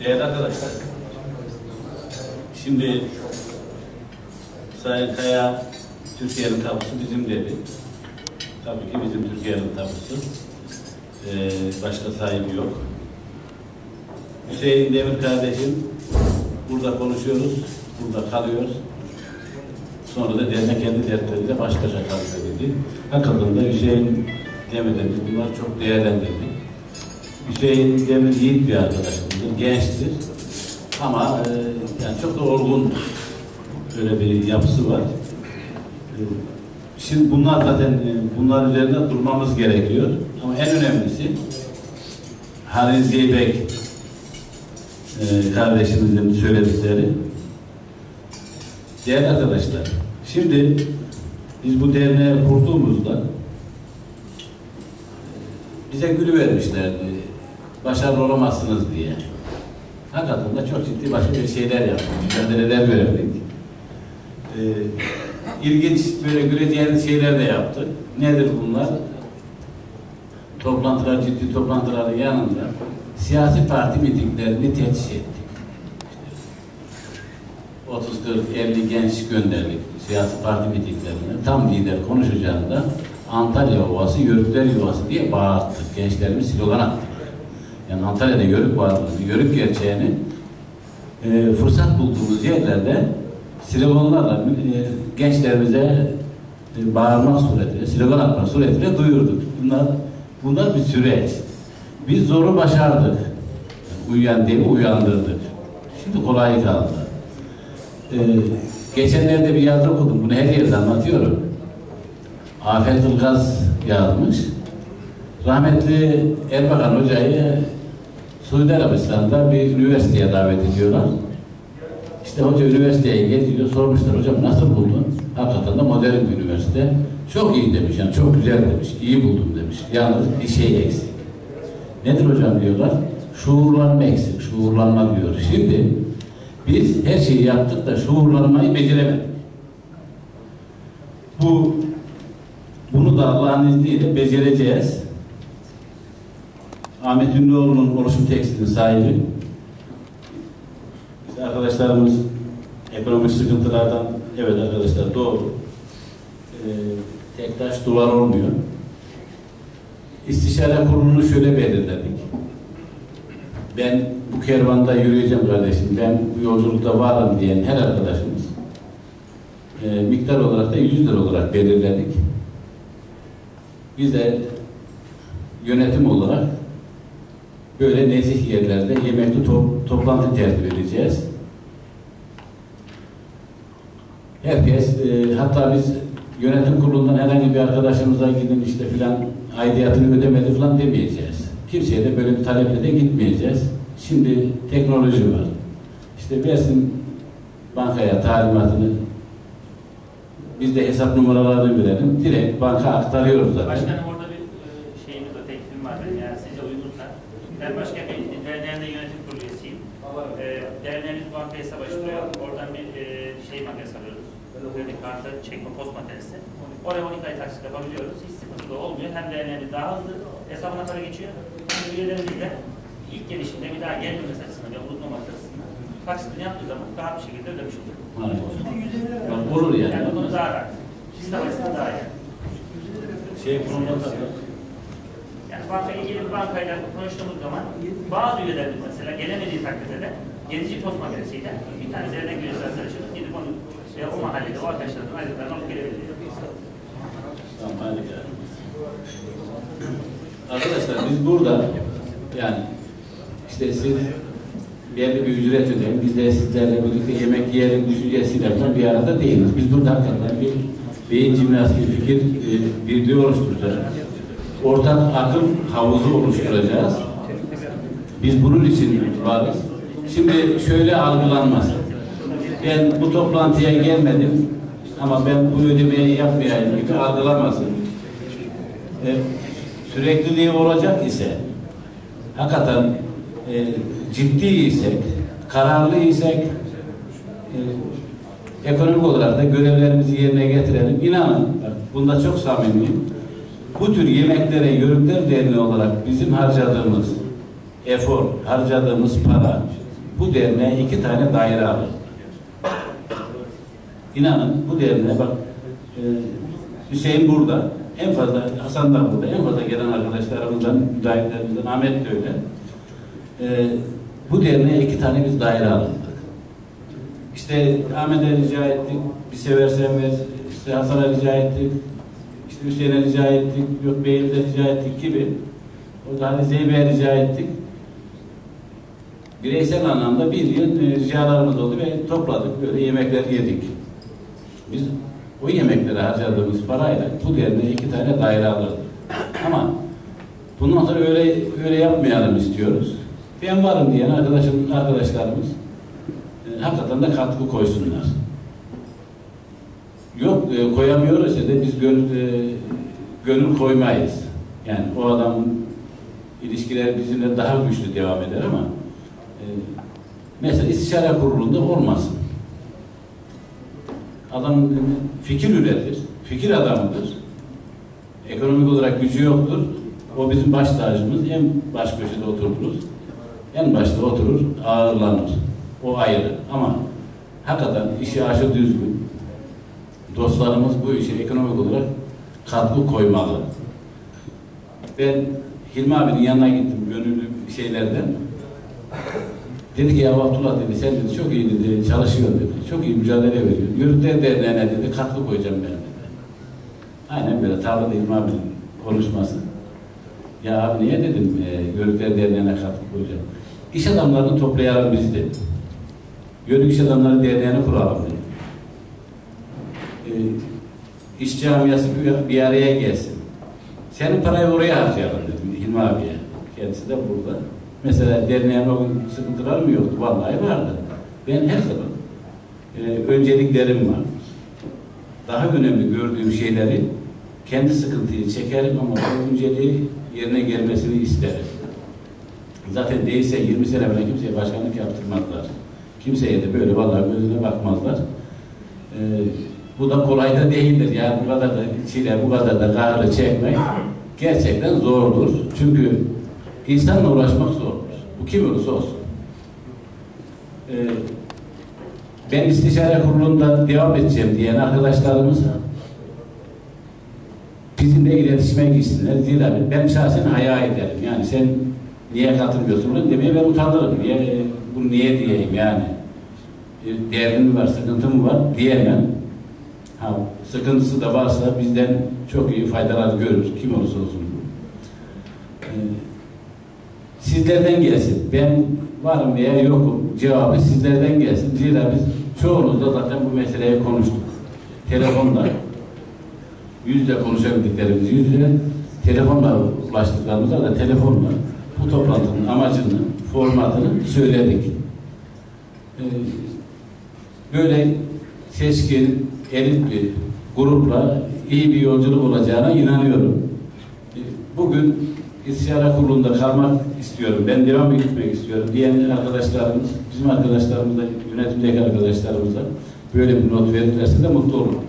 Değerli arkadaşlar, şimdi Sayın Kaya Türkiye'nin tapusu bizim dedi. Tabii ki bizim Türkiye'nin tapusu. Ee, başka sahibi yok. Hüseyin Demir kardeşim burada konuşuyoruz, burada kalıyor. Sonra da dernek kendi dertleriyle baş başa kalıyor dedi. Hakikaten de Hüseyin Demir'den biz bunlar çok değerlendirdik. Hüseyin Demir yiğit bir arkadaşımdır, gençtir. Ama e, yani çok da olgun böyle bir yapısı var. E, Şimdi bunlar zaten e, bunlar üzerinde durmamız gerekiyor. Ama en önemlisi Halil Zeybek e, kardeşimizin söyledikleri. Değerli arkadaşlar, şimdi biz bu derneği kurduğumuzda bize gülü vermişlerdi. Başarılı olamazsınız diye. Hakikaten de çok ciddi başka bir şeyler yaptık. Mücadeleler verdik. Ee, ilginç böyle güleceğiniz şeyler de yaptık. Nedir bunlar? Toplantılar, ciddi toplantıların yanında siyasi parti mitinglerini tesis ettik. 30, 40, 50 genç gönderdik siyasi parti mitinglerine. Tam lider konuşacağında Antalya Ovası, Yörükler Yuvası diye bağırttık. Gençlerimiz slogan attık. Yani Antalya'da yörük varlığını, yörük gerçeğini e, fırsat bulduğumuz yerlerde sloganlarla e, gençlerimize e, bağırmak suretiyle, slogan atmak suretiyle duyurduk. Bunlar, bunlar bir süreç. Biz zoru başardık. Uyuyan değil? Uyandırdık. Şimdi kolay kaldı. Ee, geçenlerde bir yazı okudum. Bunu her yerde anlatıyorum. Afet Ilgaz yazmış. Rahmetli Erbakan Hoca'yı Suudi Arabistan'da bir üniversiteye davet ediyorlar. İşte hoca üniversiteye geziyor, sormuşlar hocam nasıl buldun? Hakikaten de modern bir üniversite. Çok iyi demiş, yani çok güzel demiş, iyi buldum demiş. Yalnız bir şey eksik. Nedir hocam diyorlar? Şuurlanma eksik, şuurlanma diyor. Şimdi biz her şeyi yaptık da şuurlanmayı beceremedik. Bu bunu da Allah'ın izniyle becereceğiz. Ahmet Ünlüoğlu'nun oluşum tekstilinin sahibi. İşte arkadaşlarımız ekonomik sıkıntılardan evet arkadaşlar doğru. Ee, tek taş duvar olmuyor. İstişare kurulunu şöyle belirledik. Ben bu kervanda yürüyeceğim kardeşim, ben bu yolculukta varım diyen her arkadaşımız e, miktar olarak da 100 lira olarak belirledik. Biz de yönetim olarak böyle nezih yerlerde yemekli to toplantı tertip edeceğiz. Herkes, e, hatta biz yönetim kurulundan herhangi bir arkadaşımıza gidin işte filan aidiyatını ödemedi filan demeyeceğiz. Kimseye de böyle bir taleple de gitmeyeceğiz. Şimdi teknoloji var. İşte versin bankaya talimatını biz de hesap numaralarını verelim. Direkt banka aktarıyoruz zaten. Başkanım orada bir e, şeyimiz var, teklifim var. benim. Yani size uygunsa. Ben başka bir derneğinde yönetim kurulu üyesiyim. Derneğimiz banka hesap açtırıyor. Oradan bir e, şey makinesi alıyoruz. Kredi kartı çekme post makinesi. Oraya 12 ay taksit yapabiliyoruz. Hiç sıkıntı da olmuyor. Hem derneğimiz daha hızlı hesabına para geçiyor. Hem üyelerimiz de ilk gelişinde bir daha gelmemesi açısından ve unutmaması açısından taksitini yaptığı zaman daha bir şekilde ödemiş oluyor. Aynen. Olur yani. Yani bunu daha rahat. Sistem açısından daha iyi. Şey kurumda da Yani bankaya gelip bankayla konuştuğumuz zaman bazı üyelerimiz mesela gelemediği takdirde de gezici post makinesiyle bir tane dernek üyesi arkadaşımız gidip onu veya o mahallede o arkadaşların ayrıklarını alıp gelebiliyor. Tamam harika. Arkadaşlar biz burada yani işte siz belli bir ücret ödeyin. Biz de sizlerle birlikte yemek yiyelim düşüncesiyle falan bir arada değiliz. Biz burada hakikaten bir beyin jimnastiği fikir e, birliği oluşturacağız. Ortak akım havuzu oluşturacağız. Biz bunun için varız. Şimdi şöyle algılanmasın. Ben bu toplantıya gelmedim ama ben bu ödemeyi yapmayayım gibi algılamasın. E, sürekliliği olacak ise hakikaten e, ciddi isek, kararlı isek e, ekonomik olarak da görevlerimizi yerine getirelim. İnanın, bunda çok samimiyim. Bu tür yemeklere Yörükler Derneği olarak bizim harcadığımız efor, harcadığımız para bu derneğe iki tane daire alır. İnanın bu derneğe bak e, Hüseyin burada, en fazla Hasan da burada, en fazla gelen arkadaşlarımızdan, müdahitlerimizden, Ahmet de öyle. E, bu derneğe iki tane biz daire alındık. İşte Ahmet'e rica ettik, bir seversen ver, işte Hasan'a rica ettik, işte Hüseyin'e rica ettik, yok Bey'e rica ettik gibi. Orada hani Zeybe'ye rica ettik. Bireysel anlamda bir yıl e, ricalarımız oldu ve topladık, böyle yemekler yedik. Biz o yemeklere harcadığımız parayla bu derneğe iki tane daire alırdık. Ama bundan sonra öyle öyle yapmayalım istiyoruz. Ben varım diyen arkadaşım, arkadaşlarımız e, hakikaten de katkı koysunlar. Yok e, koyamıyoruz ya da biz gönül, e, gönül koymayız. Yani o adamın ilişkiler bizimle daha güçlü devam eder ama mesela istişare kurulunda olmasın. Adam fikir üretir, fikir adamıdır. Ekonomik olarak gücü yoktur. O bizim baş tacımız. En baş köşede otururuz. En başta oturur, ağırlanır. O ayrı. Ama hakikaten işi aşı düzgün. Dostlarımız bu işe ekonomik olarak katkı koymalı. Ben Hilmi abinin yanına gittim gönüllü şeylerden. Dedi ki ya Abdullah dedi sen dedi çok iyi dedi çalışıyorsun dedi. Çok iyi mücadele veriyorsun. Yürütler Derneği'ne dedi katkı koyacağım ben dedi. Aynen böyle Hilmi abinin konuşması. Ya abi niye dedim e, Yörükler Derneği'ne katkı koyacağım. İş adamlarını toplayalım biz dedi. Yörük İş Adamları Derneği'ni kuralım dedi. E, iş camiası bir, bir araya gelsin. Senin parayı oraya harcayalım dedim Hilmi abiye. Kendisi de burada. Mesela derneğin o gün sıkıntılar mı yoktu? Vallahi vardı. Ben her zaman e, önceliklerim var. Daha önemli gördüğüm şeyleri kendi sıkıntıyı çekerim ama o önceliği yerine gelmesini isterim. Zaten değilse 20 sene bile kimseye başkanlık yaptırmazlar. Kimseye de böyle vallahi gözüne bakmazlar. Ee, bu da kolay da değildir. Yani bu kadar da çile, bu kadar da kahrı çekmek gerçekten zordur. Çünkü insanla uğraşmak zordur. Bu kim olursa olsun. Ee, ben istişare kurulunda devam edeceğim diyen arkadaşlarımız bizimle iletişime gitsinler. Zira ben şahsen hayal ederim. Yani sen niye katılmıyorsun demeye ben utanırım. Niye, bunu niye diyeyim yani. E, Derdin mi var, sıkıntı mı var diyemem. Ha, sıkıntısı da varsa bizden çok iyi faydalar görür. Kim olursa olsun. Ee, sizlerden gelsin. Ben varım veya yokum. Cevabı sizlerden gelsin. Zira biz çoğunuzla zaten bu meseleyi konuştuk. Telefonla yüzle konuşabildiklerimiz yüzle telefonla ulaştıklarımızda da telefonla bu toplantının amacını, formatını söyledik. Ee, böyle seçkin, elit bir grupla iyi bir yolculuk olacağına inanıyorum. Ee, bugün istişare kurulunda kalmak istiyorum, ben devam etmek istiyorum diyen arkadaşlarımız, bizim arkadaşlarımız da, yönetimdeki arkadaşlarımız da böyle bir not verirlerse de mutlu olurum.